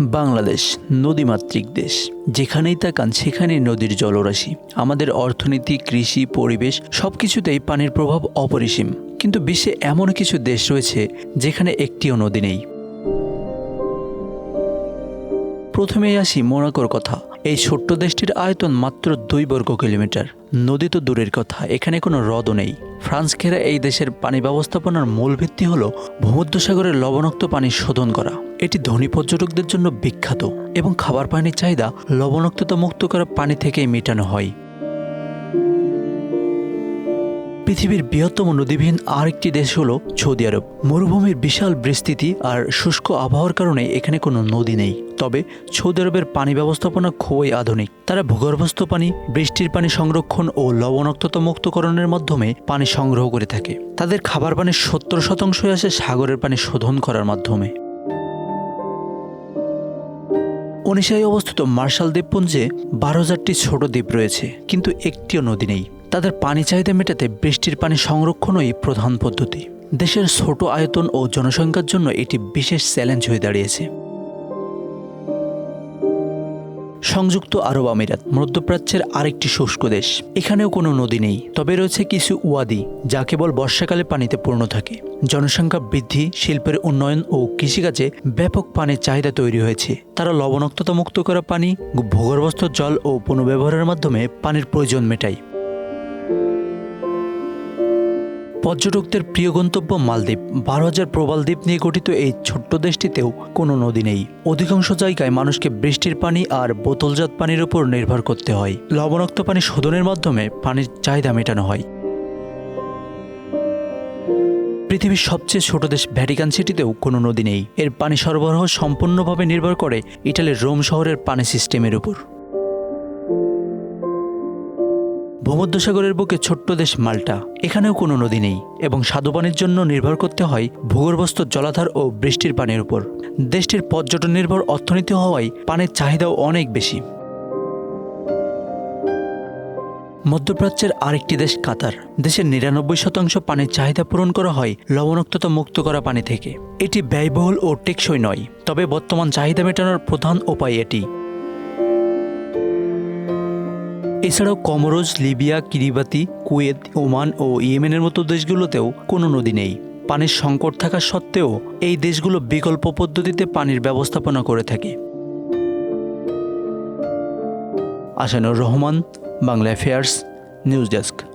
বাংলাদেশ নদীমাতৃক দেশ। যেখানেই তাকান সেখানে নদীর জলরাশি। আমাদের অর্থনীতি, কৃষি, পরিবেশ সব কিছুতেই পানির প্রভাব অপরিসীম। কিন্তু বিশ্বে এমন কিছু দেশ রয়েছে যেখানে একটিও নদী নেই। প্রথমেই আসি মোনাকোর কথা। এই ছোট্ট দেশটির আয়তন মাত্র দুই বর্গ কিলোমিটার। নদী তো দূরের কথা, এখানে কোনো হ্রদও নেই। ফ্রান্স ঘেরা এই দেশের পানি ব্যবস্থাপনার মূল ভিত্তি হল ভূমধ্যসাগরের লবণাক্ত পানি শোধন করা। এটি ধনী পর্যটকদের জন্য বিখ্যাত এবং খাবার পানির চাহিদা লবণাক্ততা মুক্ত করা পানি থেকেই মেটানো হয়। পৃথিবীর বৃহত্তম নদীবিহীন আরেকটি দেশ হলো সৌদি আরব। মরুভূমির বিশাল বিস্তৃতি আর শুষ্ক আবহাওয়ার কারণে এখানে কোনো নদী নেই। তবে সৌদি আরবের পানি ব্যবস্থাপনা খুবই আধুনিক। তারা ভূগর্ভস্থ পানি, বৃষ্টির পানি সংরক্ষণ ও লবণাক্ততা মুক্তকরণের মাধ্যমে পানি সংগ্রহ করে থাকে। তাদের খাবার পানির সত্তর শতাংশই আসে সাগরের পানি শোধন করার মাধ্যমে। উনিশায় অবস্থিত মার্শাল দ্বীপপুঞ্জে বারো হাজারটি ছোট দ্বীপ রয়েছে, কিন্তু একটিও নদী নেই। তাদের পানি চাহিদা মেটাতে বৃষ্টির পানি সংরক্ষণই প্রধান পদ্ধতি। দেশের ছোট আয়তন ও জনসংখ্যার জন্য এটি বিশেষ চ্যালেঞ্জ হয়ে দাঁড়িয়েছে। সংযুক্ত আরব আমিরাত, মধ্যপ্রাচ্যের আরেকটি শুষ্ক দেশ। এখানেও কোনো নদী নেই, তবে রয়েছে কিছু ওয়াদি যা কেবল বর্ষাকালে পানিতে পূর্ণ থাকে। জনসংখ্যা বৃদ্ধি, শিল্পের উন্নয়ন ও কৃষিকাজে ব্যাপক পানির চাহিদা তৈরি হয়েছে। তারা লবণাক্ততা মুক্ত করা পানি, ভূগর্ভস্থ জল ও পুনর্ব্যবহারের মাধ্যমে পানির প্রয়োজন মেটায়। পর্যটকদের প্রিয় গন্তব্য মালদ্বীপ। বারো হাজার প্রবাল দ্বীপ নিয়ে গঠিত এই ছোট্ট দেশটিতেও কোনো নদী নেই। অধিকাংশ জায়গায় মানুষকে বৃষ্টির পানি আর বোতলজাত পানির উপর নির্ভর করতে হয়। লবণাক্ত পানি শোধনের মাধ্যমে পানির চাহিদা মেটানো হয়। পৃথিবীর সবচেয়ে ছোট দেশ ভ্যাটিকান সিটিতেও কোনো নদী নেই। এর পানি সরবরাহ সম্পূর্ণভাবে নির্ভর করে ইটালির রোম শহরের পানি সিস্টেমের উপর। ভূমধ্যসাগরের বুকে ছোট্ট দেশ মাল্টা। এখানেও কোনো নদী নেই এবং স্বাদুপানির জন্য নির্ভর করতে হয় ভূগর্ভস্থ জলাধার ও বৃষ্টির পানির উপর। দেশটির পর্যটন নির্ভর অর্থনীতি হওয়ায় পানির চাহিদাও অনেক বেশি। মধ্যপ্রাচ্যের আরেকটি দেশ কাতার। দেশের নিরানব্বই শতাংশ পানির চাহিদা পূরণ করা হয় লবণাক্ততা মুক্ত করা পানি থেকে। এটি ব্যয়বহুল ও টেকসই নয়, তবে বর্তমান চাহিদা মেটানোর প্রধান উপায় এটি। এছাড়াও Comoros, Libya, Kiribati, Kuwait, Oman ও ইয়েমেনের মতো দেশগুলোতেও কোনো নদী নেই। পানির সংকট থাকা সত্ত্বেও এই দেশগুলো বিকল্প পদ্ধতিতে পানির ব্যবস্থাপনা করে থাকে। Ahsanur Rahman, Bangla affairs news desk.